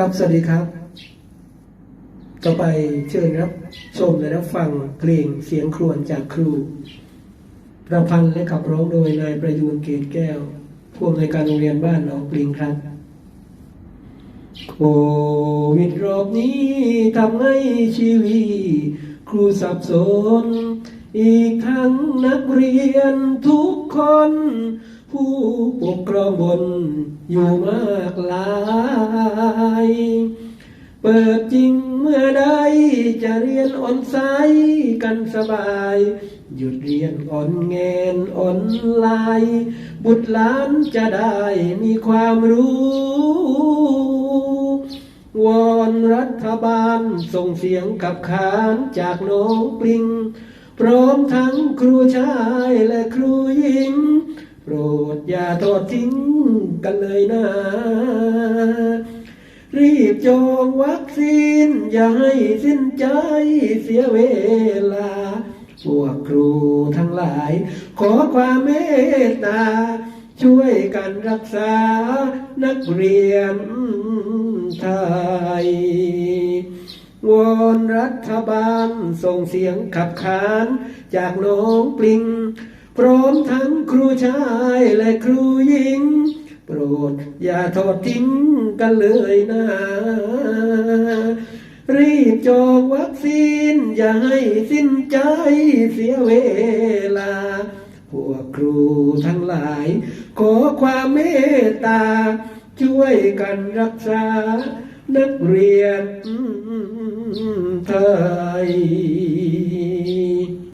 ครับ สวัสดีครับ ต่อไปเชิญรับ ชมและรับฟังเพลงเสียงครวญจากครู ประพันธ์และขับร้องโดยนายประยูนเกตแก้วผู้อำนวยการโรงเรียนบ้านหนองปลิงครับ โควิดรอบนี้ทำให้ชีวิตครูสับสน อีกทั้งนักเรียนทุกคน ผู้ปกครองบนอยู่มากลาย เปิดจริงเมื่อใดจะเรียนออนไซต์กันสบาย หยุดเรียนออนแงนออนไลน์บุตรหลานจะได้มีความรู้ วอนรัฐบาลส่งเสียงกับขานจากน้องปลิง พร้อมทั้งครูชายและครูหญิง โปรดอย่าทอดทิ้งกันเลยนะ รีบจองวัคซีน อย่าให้สิ้นใจเสียเวลา พวกครูทั้งหลาย ขอความเมตตา ช่วยกันรักษานักเรียนไทยวอนรัฐบาลส่งเสียงขับขานจากน้องปลิง พร้อมทั้งครูชายและครูหญิง โปรดอย่าทอดทิ้งกันเลยนะ รีบจองวัคซีน อย่าให้สิ้นใจเสียเวลา พวกครูทั้งหลาย ขอความเมตตา ช่วยกันรักษา นักเรียนไทย